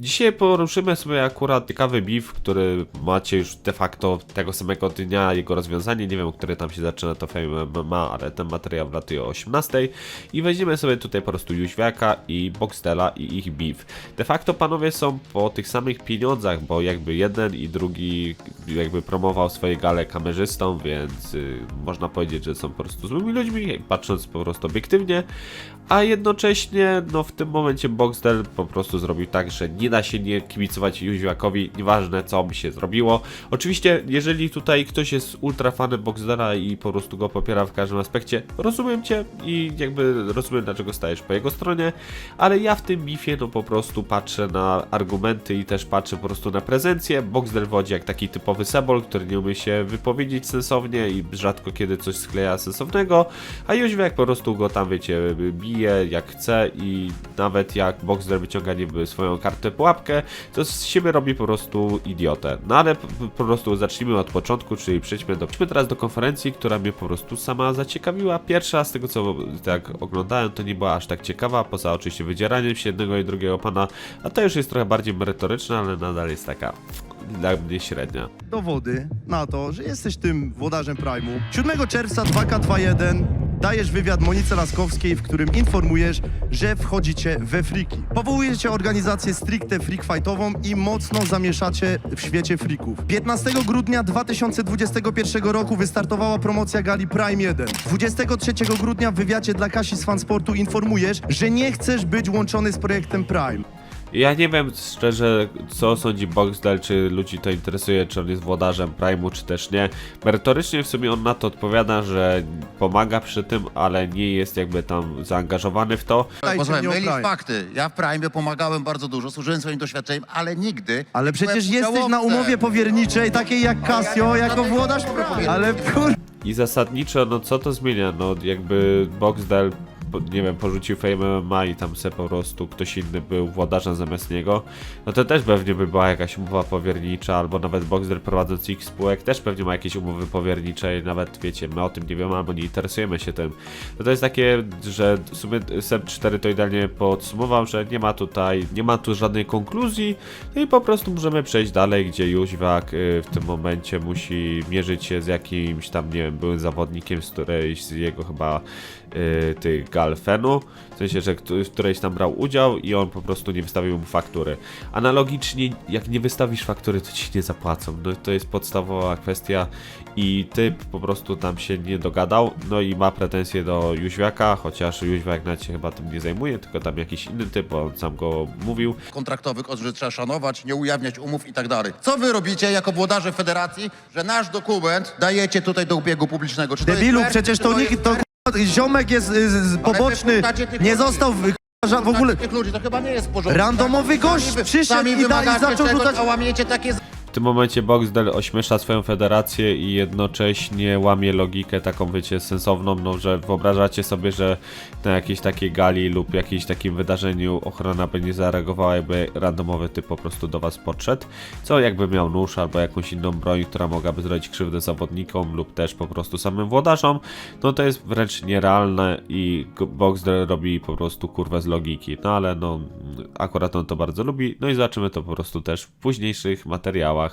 Dzisiaj poruszymy sobie akurat ciekawy beef, który macie już de facto tego samego dnia jego rozwiązanie. Nie wiem, który tam się zaczyna to Fame MMA, ale ten materiał wlatuje o 18. I weźmiemy sobie tutaj po prostu Jóźwiaka i Boxdela i ich beef. De facto panowie są po tych samych pieniądzach, bo jakby jeden i drugi jakby promował swoje gale kamerzystom, więc y, można powiedzieć, że są po prostu złymi ludźmi, patrząc po prostu obiektywnie. A jednocześnie, no w tym momencie Boxdel po prostu zrobił tak, że nie da się nie kibicować Jóźwiakowi, nieważne co by się zrobiło. Oczywiście, jeżeli tutaj ktoś jest ultra fanem Boxdela i po prostu go popiera w każdym aspekcie, rozumiem cię i jakby rozumiem dlaczego stajesz po jego stronie, ale ja w tym bifie no po prostu patrzę na argumenty i też patrzę po prostu na prezencję. Boxdel wodzi jak taki typowy sebol, który nie umie się wypowiedzieć sensownie i rzadko kiedy coś skleja sensownego, a Jóźwiak po prostu go tam wiecie, bije jak chce i nawet jak Boxdel wyciąga niby swoją kartę pułapkę, to z siebie robi po prostu idiotę. No ale po, prostu zacznijmy od początku, czyli przejdźmy do przejdźmy teraz do konferencji, która mnie po prostu sama zaciekawiła. Pierwsza z tego co tak oglądałem, to nie była aż tak ciekawa, poza oczywiście wydzieraniem się jednego i drugiego pana, a to już jest trochę bardziej merytoryczna, ale nadal jest taka dla mnie średnia. dowody na to, że jesteś tym włodarzem Prime'u. 7 czerwca 2K21 dajesz wywiad Monice Laskowskiej, w którym informujesz, że wchodzicie we friki. Powołujecie organizację stricte freak fightową i mocno zamieszacie w świecie freaków. 15 grudnia 2021 roku wystartowała promocja gali Prime 1. 23 grudnia w wywiadzie dla Kasi z Fansportu informujesz, że nie chcesz być łączony z projektem Prime. Ja nie wiem szczerze, co sądzi Boxdel, czy ludzi to interesuje, czy on jest włodarzem Prime'u, czy też nie. Merytorycznie w sumie on na to odpowiada, że pomaga przy tym, ale nie jest jakby tam zaangażowany w to. Dajcie Posłuchaj, mnie o mylisz Prime. fakty. Ja w Prime pomagałem bardzo dużo, służyłem swoim doświadczeniem, ale nigdy... Ale przecież byłem jesteś na udziałowcem. umowie powierniczej, takiej jak Casio, jako włodarz... Ale kur... I zasadniczo, no co to zmienia? No jakby Boxdel, nie wiem, porzucił Fame MMA i tam se po prostu ktoś inny był włodarzem zamiast niego, no to też pewnie by była jakaś umowa powiernicza, albo nawet Boxdel prowadząc ich spółek też pewnie ma jakieś umowy powiernicze i nawet wiecie, my o tym nie wiemy albo nie interesujemy się tym. No to jest takie, że w sumie Seb 4 to idealnie podsumował, że nie ma tutaj, nie ma tu żadnej konkluzji no i po prostu możemy przejść dalej, gdzie Jóźwiak y, w tym momencie musi mierzyć się z jakimś tam, nie wiem, byłym zawodnikiem z którejś z jego chyba y, tych gal Fenu, w sensie, że któ- w którejś tam brał udział i on po prostu nie wystawił mu faktury. Analogicznie, jak nie wystawisz faktury, to ci nie zapłacą. No to jest podstawowa kwestia i typ po prostu tam się nie dogadał, no i ma pretensje do Jóźwiaka, chociaż Jóźwiak nawet się chyba tym nie zajmuje, tylko tam jakiś inny typ, bo on sam go mówił. kontraktowych, o, że trzeba szanować, nie ujawniać umów i tak dalej. Co wy robicie jako włodarze federacji, że nasz dokument dajecie tutaj do ubiegu publicznego? Czy to jest Debilu, przecież to nikt, to ziomek jest y, z, poboczny, tych nie ludzi. został w, k***a, w ogóle... Tych ludzi, to chyba nie jest w porządku. Randomowy gość Sami wy- przyszedł sami i da- i wymagacie zaczął czegoś, rzucać- a łamiecie takie W tym momencie Boxdel ośmiesza swoją federację i jednocześnie łamie logikę taką, wiecie, sensowną, no, że wyobrażacie sobie, że na jakiejś takiej gali lub jakimś takim wydarzeniu ochrona by nie zareagowała, jakby randomowy typ po prostu do was podszedł, co jakby miał nóż albo jakąś inną broń, która mogłaby zrobić krzywdę zawodnikom lub też po prostu samym włodarzom, no to jest wręcz nierealne i Boxdel robi po prostu kurwę z logiki, no ale no akurat on to bardzo lubi, no i zobaczymy to po prostu też w późniejszych materiałach.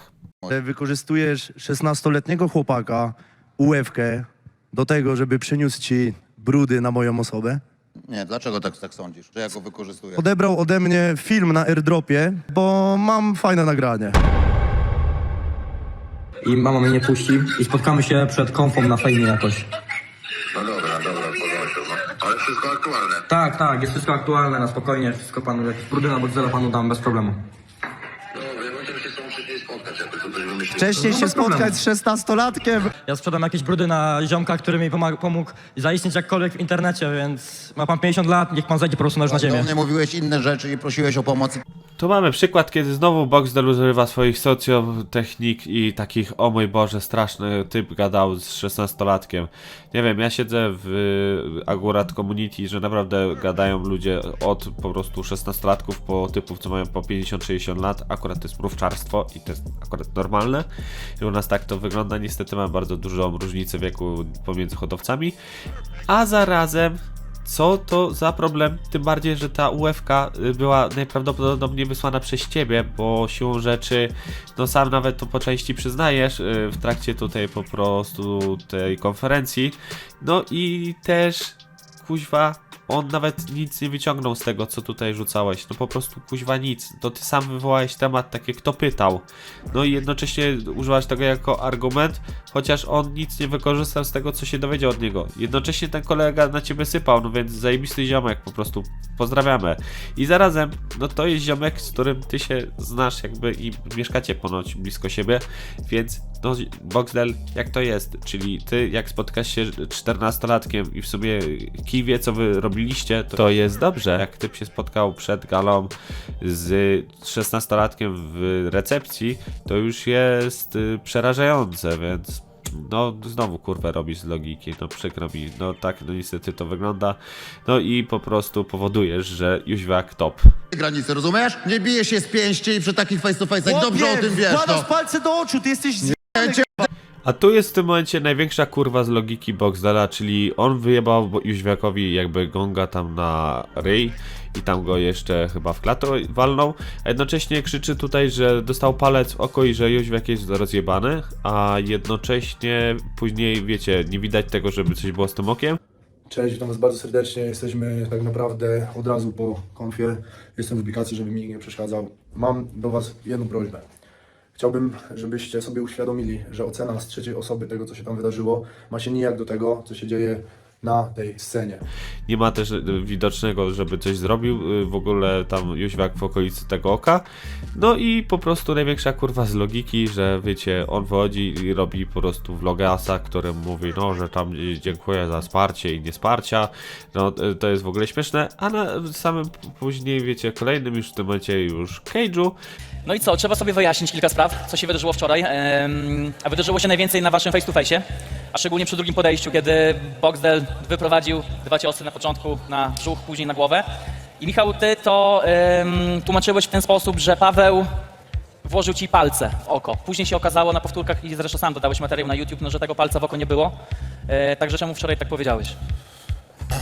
Że Wykorzystujesz 16-letniego chłopaka, ułewkę, do tego, żeby przyniósł ci brudy na moją osobę. Nie, dlaczego tak, tak sądzisz, że ja go wykorzystuję? Odebrał ode mnie film na airdropie, bo mam fajne nagranie. i mama mnie nie puści i spotkamy się przed konfą na fejmie jakoś. No dobra, dobra, w porządku. No. Ale wszystko aktualne. Tak, tak, jest wszystko aktualne, na spokojnie, wszystko panu, jakieś brudy albo zera panu dam bez problemu. No, ja będziemy się z tobą wcześniej Wcześniej No się spotkać z 16-latkiem. Ja sprzedam jakieś brudy na ziomka, który mi pomag- pomógł zaistnieć jakkolwiek w internecie, więc ma pan 50 lat, niech pan zejdzie po prostu na na Do ziemię. mnie mówiłeś inne rzeczy i prosiłeś o pomoc. Tu mamy przykład, kiedy znowu Boxdel używa swoich socjotechnik i takich, o mój Boże, straszny typ gadał z 16-latkiem. Nie wiem, ja siedzę w akurat community, że naprawdę gadają ludzie od po prostu 16-latków po typów, co mają po 50-60 lat. Akurat to jest mrówczarstwo i to jest akurat normalne. U nas tak to wygląda. Niestety mamy bardzo dużą różnicę wieku pomiędzy hodowcami. A zarazem co to za problem? Tym bardziej, że ta UFK y, była najprawdopodobniej wysłana przez ciebie, bo siłą rzeczy, no sam nawet to po części przyznajesz y, w trakcie tutaj po prostu tej konferencji. No i też, kuźwa, on nawet nic nie wyciągnął z tego, co tutaj rzucałeś. No po prostu kuźwa nic. To ty sam wywołałeś temat takie, kto pytał. No i jednocześnie używasz tego jako argument, chociaż on nic nie wykorzystał z tego, co się dowiedział od niego. Jednocześnie ten kolega na ciebie sypał, no więc zajebisty ziomek, po prostu pozdrawiamy. I zarazem, no to jest ziomek, z którym ty się znasz jakby i mieszkacie ponoć blisko siebie, więc no Boxdel, jak to jest? Czyli ty jak spotkasz się 14-latkiem i w sumie kij wie, co wy robiliście, to, to jest dobrze. Jak typ się spotkał przed galą z 16-latkiem w recepcji, to już jest y, przerażające, więc no znowu kurwę robisz z logiki, no przykro mi, no tak no niestety to wygląda, no i po prostu powodujesz, że Jóźwiak top. granice, rozumiesz? Nie bije się z pięści i przy takich face to face'ach dobrze o tym wiesz, no. palce do oczu, ty jesteś z... A tu jest w tym momencie największa kurwa z logiki Boxdela, czyli on wyjebał Jóźwiakowi jakby gonga tam na ryj i tam go jeszcze chyba w klatę walnął, a jednocześnie krzyczy tutaj, że dostał palec w oko i że Jóźwiak jest rozjebany, a jednocześnie później, wiecie, nie widać tego, żeby coś było z tym okiem. Cześć, witam Was bardzo serdecznie. Jesteśmy tak naprawdę od razu po konfie. Jestem w aplikacji, żeby mi nie przeszkadzał. Mam do Was jedną prośbę. Chciałbym, żebyście sobie uświadomili, że ocena z trzeciej osoby tego, co się tam wydarzyło, ma się nijak do tego, co się dzieje na tej scenie. Nie ma też y, widocznego, żeby coś zrobił y, w ogóle tam Jóźwiak w okolicy tego oka. No i po prostu największa kurwa z logiki, że wiecie, on wychodzi i robi po prostu vlogasa, który mówi, no, że tam y, dziękuję za wsparcie i niesparcia. No to jest w ogóle śmieszne, a na samym później, wiecie, kolejnym już w tym momencie już Cage'u No i co, trzeba sobie wyjaśnić kilka spraw, co się wydarzyło wczoraj. A wydarzyło się najwięcej na waszym face to face, a szczególnie przy drugim podejściu, kiedy Boxdel wyprowadził dwa ciosy na początku na brzuch, później na głowę. I Michał, ty to em, tłumaczyłeś w ten sposób, że Paweł włożył ci palce w oko. Później się okazało na powtórkach i zresztą sam dodałeś materiał na YouTube, no, że tego palca w oko nie było. E, także czemu wczoraj tak powiedziałeś?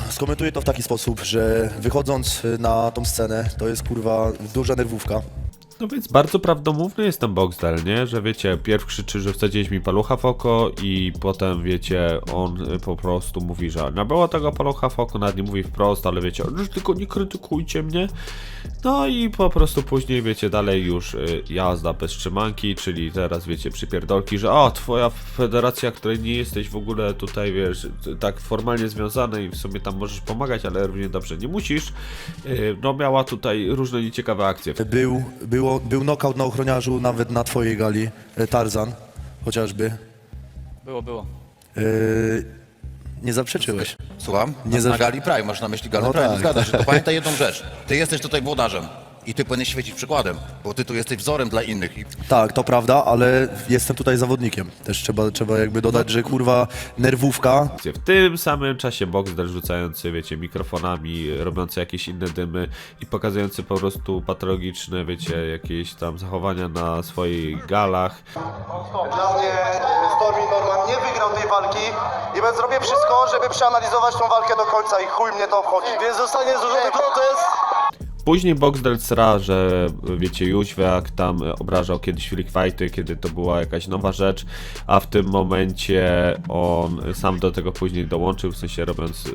Skomentuję to w taki sposób, że wychodząc na tą scenę, to jest kurwa duża nerwówka. No więc bardzo prawdomówny jest ten Boxdel, nie? Że wiecie, pierw krzyczy, że wsadziłeś mi palucha w oko i potem wiecie, on po prostu mówi, że nie było tego palucha w oko, nawet nie mówi wprost, ale wiecie, że tylko nie krytykujcie mnie. No i po prostu później wiecie, dalej już y, jazda bez trzymanki, czyli teraz wiecie, przypierdolki, że o, twoja federacja, której nie jesteś w ogóle tutaj, wiesz, tak formalnie związany i w sumie tam możesz pomagać, ale równie dobrze nie musisz. Y, No miała tutaj różne nieciekawe akcje. Był, było, był knockout na ochroniarzu nawet na twojej gali, e, Tarzan chociażby. Było, było. Yy, nie zaprzeczyłeś. Słucham? Nie Nie za- na Gali Prime, masz na myśli Gali No Prime. tak. Zgadza się, to pamiętaj jedną rzecz. Ty jesteś tutaj włodarzem i ty powinieneś świecić przykładem, bo ty tu jesteś wzorem dla innych. I Tak, to prawda, ale jestem tutaj zawodnikiem. Też trzeba, trzeba jakby dodać, że kurwa nerwówka W tym samym czasie Boxdel rzucający, wiecie, mikrofonami, robiący jakieś inne dymy i pokazujący po prostu patologiczne, wiecie, jakieś tam zachowania na swoich galach. Dla mnie Stormy Norman nie wygrał tej walki i ben zrobię wszystko, żeby przeanalizować tą walkę do końca i chuj mnie to obchodzi. Więc zostanie złożony protest. Później Boxdel sra, że wiecie, Jóźwiak tam obrażał kiedyś freak fighty, kiedy to była jakaś nowa rzecz, a w tym momencie on sam do tego później dołączył, w sensie robiąc, y,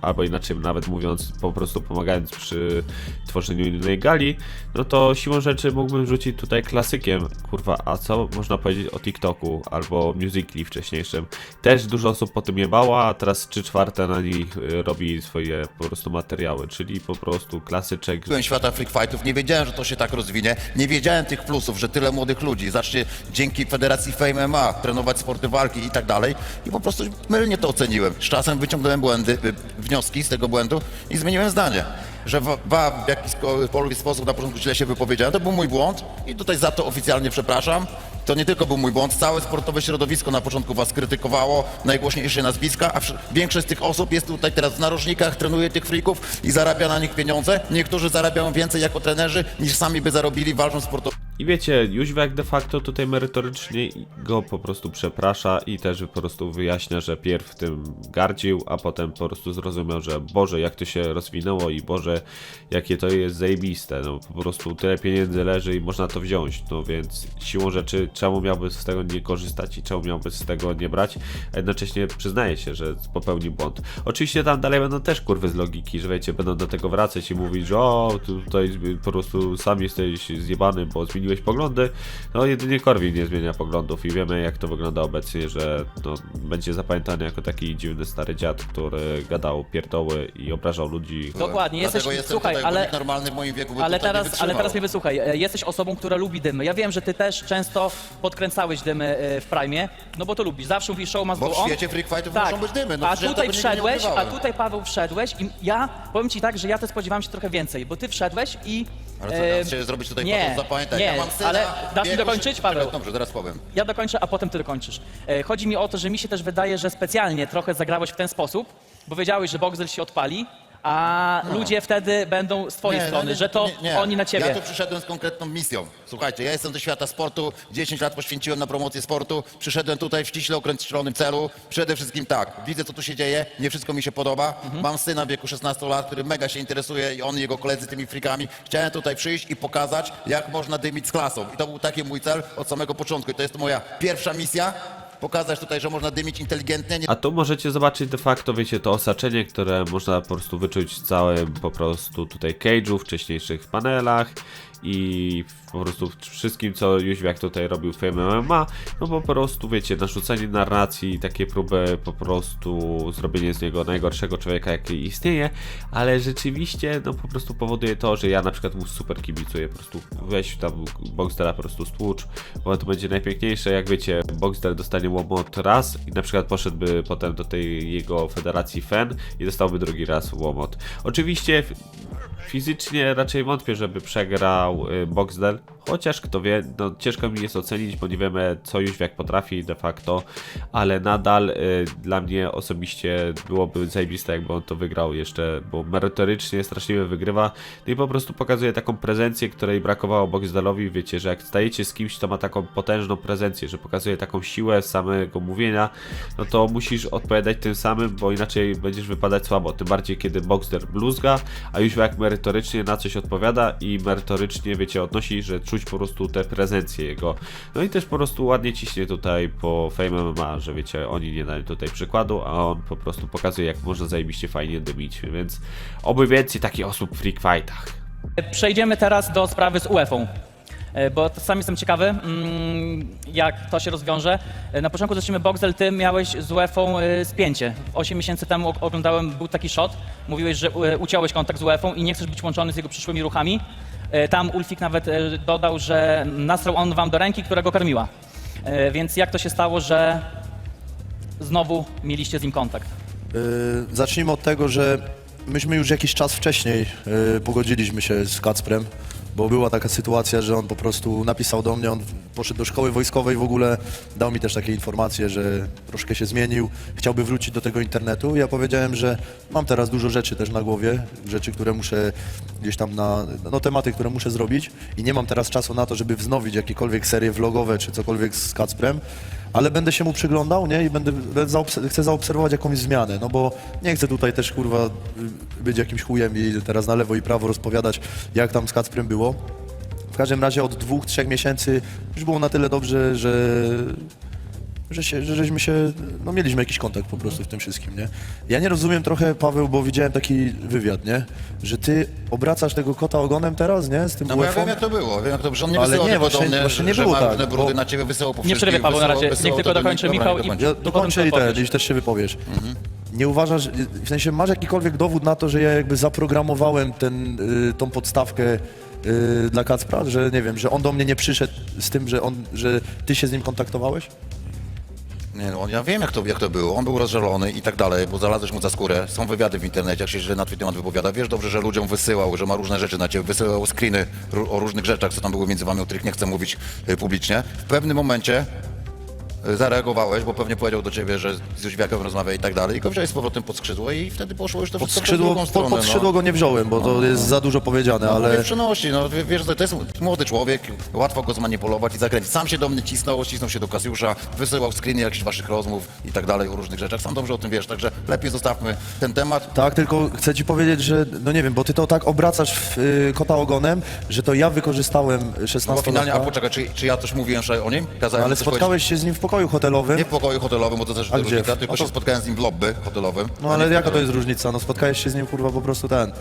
albo inaczej nawet mówiąc, po prostu pomagając przy tworzeniu innej gali, no to siłą rzeczy mógłbym rzucić tutaj klasykiem, kurwa, a co można powiedzieć o TikToku albo Musically wcześniejszym. Też dużo osób po tym jebało, a teraz 3 czwarte na nich y, robi swoje po prostu materiały, czyli po prostu klasyczek byłem świata freak fightów, nie wiedziałem, że to się tak rozwinie. Nie wiedziałem tych plusów, że tyle młodych ludzi zacznie dzięki Federacji Fame MMA trenować sporty walki i tak dalej. I po prostu mylnie to oceniłem. Z czasem wyciągnąłem błędy, y, wnioski z tego błędu i zmieniłem zdanie. Że wa- w jakikolwiek sposób na początku źle się wypowiedziałem, to był mój błąd i tutaj za to oficjalnie przepraszam. To nie tylko był mój błąd, całe sportowe środowisko na początku was krytykowało, najgłośniejsze nazwiska, a większość z tych osób jest tutaj teraz w narożnikach, trenuje tych frików i zarabia na nich pieniądze. Niektórzy zarabiają więcej jako trenerzy niż sami by zarobili walcząc sportowo. I wiecie, Jóźwiak de facto tutaj merytorycznie go po prostu przeprasza i też po prostu wyjaśnia, że pierw tym gardził, a potem po prostu zrozumiał, że Boże, jak to się rozwinęło i Boże, jakie to jest zajebiste. No po prostu tyle pieniędzy leży i można to wziąć. No więc siłą rzeczy, czemu miałby z tego nie korzystać i czemu miałby z tego nie brać, a jednocześnie przyznaje się, że popełnił błąd. Oczywiście tam dalej będą też kurwy z logiki, że wiecie, będą do tego wracać i mówić, że o, tu- tutaj po prostu sam jesteś zjebany, bo zmieniłeś poglądy. No jedynie Korwin nie zmienia poglądów i wiemy jak to wygląda obecnie, że no, będzie zapamiętany jako taki dziwny stary dziad, który gadał pierdoły i obrażał ludzi. Dokładnie, jesteś, Dlatego jestem słuchaj, tutaj, bo ale, nikt normalny w moim wieku by ale tutaj nie teraz, ale wytrzymał. teraz mnie wysłuchaj, E, jesteś osobą, która lubi dymy. Ja wiem, że ty też często podkręcałeś dymy e, w Prime, no bo to lubisz. Zawsze mówisz show must Bo go w on. świecie freak fightów tak. muszą być dymy. No a przecież ja tutaj tego nigdy nie wszedłeś, a ukrywałem. tutaj Paweł wszedłeś i ja powiem ci tak, że ja też spodziewałem się trochę więcej, bo ty wszedłeś i... Ale co, teraz chciałeś zrobić tutaj nie, patos, zapamiętaj. nie, ja mam syna, ale dasz mi wieku- dokończyć, Paweł? Dobrze, teraz powiem. Ja dokończę, a potem ty dokończysz. E, Chodzi mi o to, że mi się też wydaje, że specjalnie trochę zagrałeś w ten sposób, bo wiedziałeś, że Boxel się odpali, a ludzie wtedy będą z twojej strony, że to nie, nie. oni na ciebie. Ja tu przyszedłem z konkretną misją. Słuchajcie, ja jestem ze świata sportu, 10 lat poświęciłem na promocję sportu, przyszedłem tutaj w ściśle określonym celu. Przede wszystkim tak, widzę co tu się dzieje, nie wszystko mi się podoba. Mhm. Mam syna w wieku 16 lat, który mega się interesuje i on i jego koledzy tymi freakami. Chciałem tutaj przyjść i pokazać, jak można dymić z klasą. I to był taki mój cel od samego początku. I to jest moja pierwsza misja. Pokazać tutaj, że można dymić inteligentnie, nie A tu możecie zobaczyć de facto, wiecie, to osaczenie, które można po prostu wyczuć w całym po prostu tutaj cage'u, wcześniejszych panelach i po prostu wszystkim, co Jóźwiak tutaj robił w MMA, no po prostu, wiecie, narzucenie narracji, takie próby po prostu zrobienie z niego najgorszego człowieka, jaki istnieje, ale rzeczywiście, no po prostu powoduje to, że ja na przykład mu super kibicuję, po prostu weź tam Boxdela po prostu stłucz, bo to będzie najpiękniejsze, jak wiecie, Boxdel dostanie łomot raz i na przykład poszedłby potem do tej jego federacji FEN i dostałby drugi raz łomot. Oczywiście fizycznie raczej wątpię, żeby przegrał y, Boxdel, chociaż kto wie, no ciężko mi jest ocenić, bo nie wiemy co Jóźwiak potrafi de facto, ale nadal y, dla mnie osobiście byłoby zajebiste jakby on to wygrał jeszcze, bo merytorycznie straszliwie wygrywa, no i po prostu pokazuje taką prezencję, której brakowało Boxdelowi, wiecie, że jak stajecie z kimś, kto ma taką potężną prezencję, że pokazuje taką siłę samego mówienia, no to musisz odpowiadać tym samym, bo inaczej będziesz wypadać słabo, tym bardziej kiedy Boxder bluzga, a już jak merytorycznie na coś odpowiada i merytorycznie, wiecie, odnosi, że czuć po prostu tę prezencję jego. No i też po prostu ładnie ciśnie tutaj po Fame MMA, że wiecie, oni nie dają tutaj przykładu, a on po prostu pokazuje, jak można zajebiście fajnie dymić, więc oby więcej takich osób w freak fightach. Przejdziemy teraz do sprawy z UEFA. E, Bo sam jestem ciekawy, mm, jak to się rozwiąże. E, Na początku zaczniemy Boxel, ty miałeś z UEFA e, spięcie. 8 miesięcy temu og- oglądałem, był taki shot, mówiłeś, że uciąłeś kontakt z UEFA i nie chcesz być łączony z jego przyszłymi ruchami. E, Tam Ulfik nawet e, dodał, że nasrał on wam do ręki, która go karmiła. E, Więc jak to się stało, że znowu mieliście z nim kontakt? Zacznijmy od tego, że myśmy już jakiś czas wcześniej pogodziliśmy się z Kacprem, bo była taka sytuacja, że on po prostu napisał do mnie, on poszedł do szkoły wojskowej w ogóle, dał mi też takie informacje, że troszkę się zmienił, chciałby wrócić do tego internetu. Ja powiedziałem, że mam teraz dużo rzeczy też na głowie, rzeczy, które muszę gdzieś tam na, no tematy, które muszę zrobić i nie mam teraz czasu na to, żeby wznowić jakiekolwiek serie vlogowe czy cokolwiek z Kacprem, ale będę się mu przyglądał, nie? I będę, będę zaobs- chcę zaobserwować jakąś zmianę, no bo nie chcę tutaj też, kurwa, być jakimś chujem i teraz na lewo i prawo rozpowiadać, jak tam z Kacprem było. W każdym razie od dwóch, trzech miesięcy już było na tyle dobrze, że, że, się, że żeśmy się, no mieliśmy jakiś kontakt po prostu w tym wszystkim, nie? Ja nie rozumiem trochę, Paweł, bo widziałem taki wywiad, nie? Że ty obracasz tego kota ogonem teraz, nie? Z tym No bo ja wiem jak to było, wiem jak to było, że on nie Ale wysyłał nie, tylko właśnie- do mnie, właśnie nie że było tak, różne brudy bo- na ciebie, wysyłał po Nie wszystkich, przerywaj, Paweł, na wysyłał- razie. wysyłał Niech tylko to do mnie. dokończy Dobra, Michał i- dokończę. Ja potem dokończę i tylko ten, i też się wypowiesz. Nie uważasz, w sensie masz jakikolwiek dowód na to, że ja jakby zaprogramowałem ten, y, tą podstawkę y, dla Kacpra, że nie wiem, że on do mnie nie przyszedł z tym, że, on, że ty się z nim kontaktowałeś? Nie, no, ja wiem jak to, jak to było. On był rozżalony i tak dalej, bo znalazłeś mu za skórę. Są wywiady w internecie, jak się źle na twój temat wypowiada. Wiesz dobrze, że ludziom wysyłał, że ma różne rzeczy na ciebie, wysyłał screeny o różnych rzeczach, co tam były między wami, o których nie chcę mówić y, publicznie. W pewnym momencie zareagowałeś, bo pewnie powiedział do ciebie, że z Jóźwiakiem rozmawia i tak dalej i go wziąłeś z powrotem pod skrzydło i wtedy poszło już to Pod wszystko skrzydło, pod, stronę. pod skrzydło go nie wziąłem, bo to jest za dużo powiedziane, no. Ale ale... przenosi, no wie- wiesz, to jest młody człowiek, łatwo go zmanipulować i zakręcić. Sam się do mnie cisnął, cisnął się do Kasiusza, wysyłał screeny jakichś waszych rozmów i tak dalej o różnych rzeczach. Sam dobrze o tym wiesz, także lepiej zostawmy ten temat. Tak, tylko chcę ci powiedzieć, że no nie wiem, bo ty to tak obracasz w, y, kota ogonem, że to ja wykorzystałem No bo 16 finalnie, a poczekaj, czy, czy ja coś mówiłem o nim? Kazałem ale coś spotkałeś się z nim w pokoju hotelowym. Nie w pokoju hotelowym, bo to też A różnica, gdzie? tylko A to- się spotkałem z nim w lobby hotelowym. No ale jaka to jest różnica? No spotkałeś się z nim kurwa po prostu ten.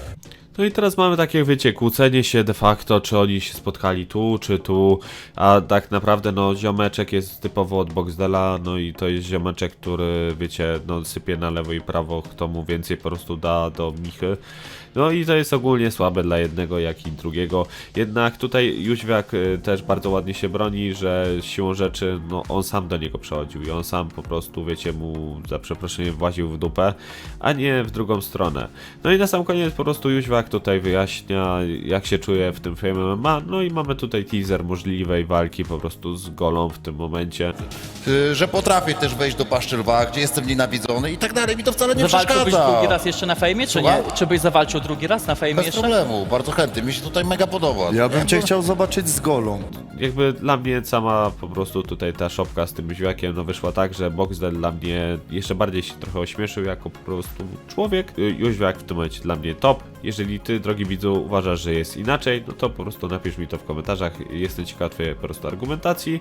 No i teraz mamy takie, wiecie, kłócenie się de facto, czy oni się spotkali tu, czy tu, a tak naprawdę, no, ziomeczek jest typowo od Boxdela, no i to jest ziomeczek, który, wiecie, no, sypie na lewo i prawo, kto mu więcej po prostu da do Michy. No i to jest ogólnie słabe dla jednego, jak i drugiego. Jednak tutaj Jóźwiak y, też bardzo ładnie się broni, że siłą rzeczy, no, on sam do niego przechodził i on sam po prostu, wiecie, mu za przeproszeniem właził w dupę, a nie w drugą stronę. No i na sam koniec po prostu Jóźwiak tutaj wyjaśnia, jak się czuje w tym Fame MMA, no i mamy tutaj teaser możliwej walki po prostu z Golą w tym momencie. Y, Że potrafię też wejść do paszczy lwa, gdzie jestem nienawidzony i tak dalej. Mi to wcale nie Zawalczyłbyś przeszkadza. drugi raz jeszcze na fejmie, czy nie? Słucham? Czy byś zawalczył drugi raz na fejmie Bez jeszcze? problemu, bardzo chętnie. Mi się tutaj mega podoba. Ja bym cię chciał zobaczyć z golą. jakby dla mnie sama po prostu tutaj ta szopka z tym Jóźwiakiem no wyszła tak, że Boxdel dla mnie jeszcze bardziej się trochę ośmieszył jako po prostu człowiek. Y, Jóźwiak w tym momencie dla mnie top. Jeżeli ty, drogi widzu, uważasz, że jest inaczej, no to po prostu napisz mi to w komentarzach. Jestem ciekaw twojej po prostu argumentacji.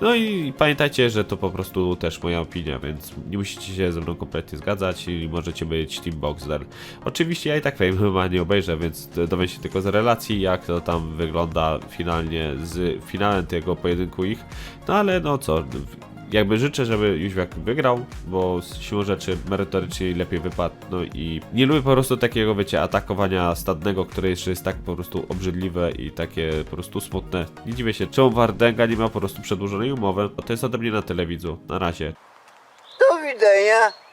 No i pamiętajcie, że to po prostu też moja opinia, więc nie musicie się ze mną kompletnie zgadzać i możecie być Team Boxdel. Oczywiście ja i tak Fame MMA nie obejrzę, więc dowiem się tylko z relacji, jak to tam wygląda finalnie z finałem tego pojedynku ich. No ale no co, jakby życzę, żeby Jóźwiak wygrał, bo z siłą rzeczy merytorycznie lepiej wypadł. No i nie lubię po prostu takiego, wiecie, atakowania stadnego, które jeszcze jest tak po prostu obrzydliwe i takie po prostu smutne. Nie dziwię się, czemu Wardęga nie ma po prostu przedłużonej umowy. To jest ode mnie na tyle, widzu. Na razie. Do widzenia.